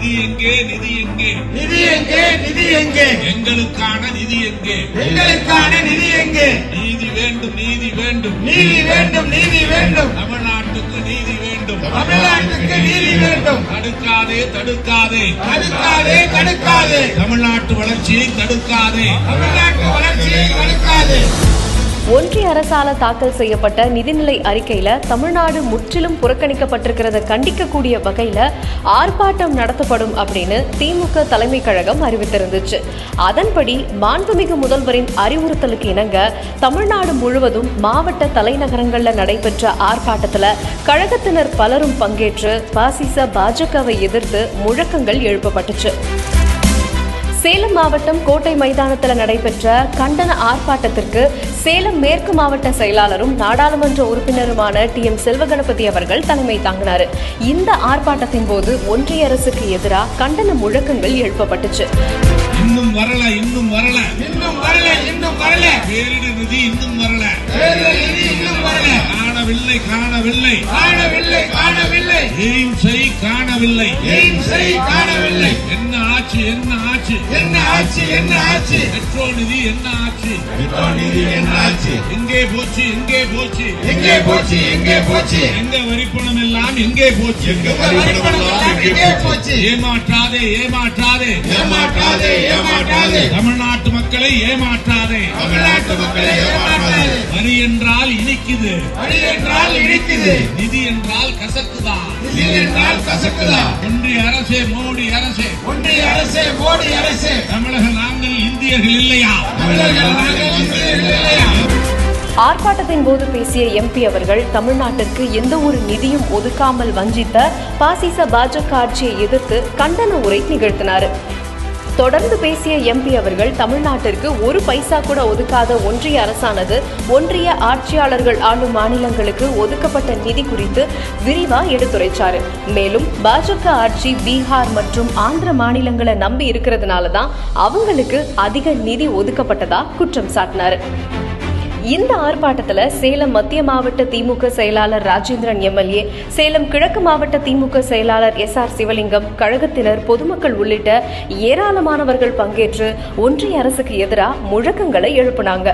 நிதி எங்கே நிதி எங்கே? நிதி எங்கே நிதி எங்கே? எங்களுக்கான நிதி எங்கே? எங்களுக்கான நிதி எங்கே? நீதி வேண்டும் நீதி வேண்டும். நீதி வேண்டும் நீதி வேண்டும். தமிழ்நாட்டுக்கு நீதி வேண்டும். தமிழ்நாட்டுக்கு நீதி வேண்டும். தடுக்காதே தடுக்காதே. தடுக்காதே தடுக்காதே. தமிழ்நாட்டு வளர்ச்சியை தடுக்காதே. தமிழ்நாட்டு வளர்ச்சியை தடுக்காதே. ஒன்றிய அரசால தாக்கல் செய்யப்பட்ட நிதிநிலை அறிக்கையில தமிழ்நாடு முற்றிலும் புறக்கணிக்கப்பட்டிருக்கிறத கண்டிக்கக்கூடிய வகையில ஆர்ப்பாட்டம் நடத்தப்படும் அப்படின்னு திமுக தலைமை கழகம் அறிவித்திருந்துச்சு. அதன்படி மாண்புமிகு முதல்வரின் அறிவுறுத்தலுக்கு இணங்க தமிழ்நாடு முழுவதும் மாவட்ட தலைநகரங்கள்ல நடைபெற்ற ஆர்ப்பாட்டத்துல கழகத்தினர் பலரும் பங்கேற்று பாசிச பாஜகவை எதிர்த்து முழக்கங்கள் எழுப்பப்பட்டுச்சு. சேலம் மாவட்டம் கோட்டை மைதானத்தில் நடைபெற்ற கண்டன ஆர்ப்பாட்டத்திற்கு சேலம் மேற்கு மாவட்ட செயலாளரும் நாடாளுமன்ற உறுப்பினருமான டி எம் செல்வகணபதி அவர்கள் தலைமை தாங்கினார். இந்த ஆர்ப்பாட்டத்தின் போது ஒன்றிய அரசுக்கு எதிராக கண்டன முழக்கங்கள் எழுப்பப்பட்டுச்சு. இன்னும் வரல இன்னும் வரல. இன்னும் வரல இன்னும் வரல. நிதி இன்னும் வரல. காணவில்லை காணவில்லை. காணவில்லை காணவில்லை. எய்ம்ஸை காணவில்லை. எய்ம்ஸை காணவில்லை. என்ன ஆச்சு என்ன ஆச்சு? என்ன ஆட்சி என்ன ஆட்சி மெட்ரோ நிதி என்ன ஆச்சு? மெட்ரோ நிதி என்ன ஆட்சி எங்கே போச்சு எங்கே போச்சு? எங்கே போச்சு எங்கே போச்சு? எங்க வரிப்பணம் எல்லாம் எங்கே போச்சு? எங்க வரிப்பணம் எல்லாம் எங்கே போச்சு? ஏமாற்றாதே ஏமாற்றாதே. ஏமாற்றாதே ஏமாற்றாதே. தமிழ்நாட்டு மக்களை ஏமாற்றாதே. தமிழ்நாட்டு மக்களை ஏமாற்றாதே. வரி என்றால் இனிக்குது. வழி என்றால் இடிக்குது நிதி என்றால் கசக்குதான் நிதி என்றால் கசக்குதா? ஒன்றிய அரசே மோடி அரசே. ஒன்றிய அரசே மோடி அரசே. தமிழக நாங்கள் இந்தியர்கள் இல்லையா? தமிழர்கள் நாங்கள் இந்தியர்கள் இல்லையா? ஆர்ப்பாட்டத்தின் போது பேசிய எம்பி அவர்கள் தமிழ்நாட்டிற்கு எந்த ஒரு நிதியும் ஒதுக்காமல் வஞ்சித்த பாசிச பாஜக ஆட்சியை எதிர்த்து கண்டன உரை நிகழ்த்தினார். தொடர்ந்து பேசிய எம்பி அவர்கள் தமிழ்நாட்டிற்கு ஒரு பைசா கூட ஒதுக்காத ஒன்றிய அரசானது ஒன்றிய ஆட்சியாளர்கள் ஆளும் மாநிலங்களுக்கு ஒதுக்கப்பட்ட நிதி குறித்து விரிவா எடுத்துரைச்சார். மேலும் பாஜக ஆட்சி பீகார் மற்றும் ஆந்திர மாநிலங்களை நம்பி இருக்கிறதுனால தான் அவங்களுக்கு அதிக நிதி ஒதுக்கப்பட்டதா குற்றம் சாட்டினார். இந்த ஆர்ப்பாட்டத்தில் சேலம் மத்திய மாவட்ட திமுக செயலாளர் ராஜேந்திரன் எம்எல்ஏ சேலம் கிழக்கு மாவட்ட திமுக செயலாளர் எஸ் ஆர் சிவலிங்கம் கழகத்தினர் பொதுமக்கள் உள்ளிட்ட ஏராளமானவர்கள் பங்கேற்று ஒன்றிய அரசுக்கு எதிராக முழக்கங்களை எழுப்பினாங்க.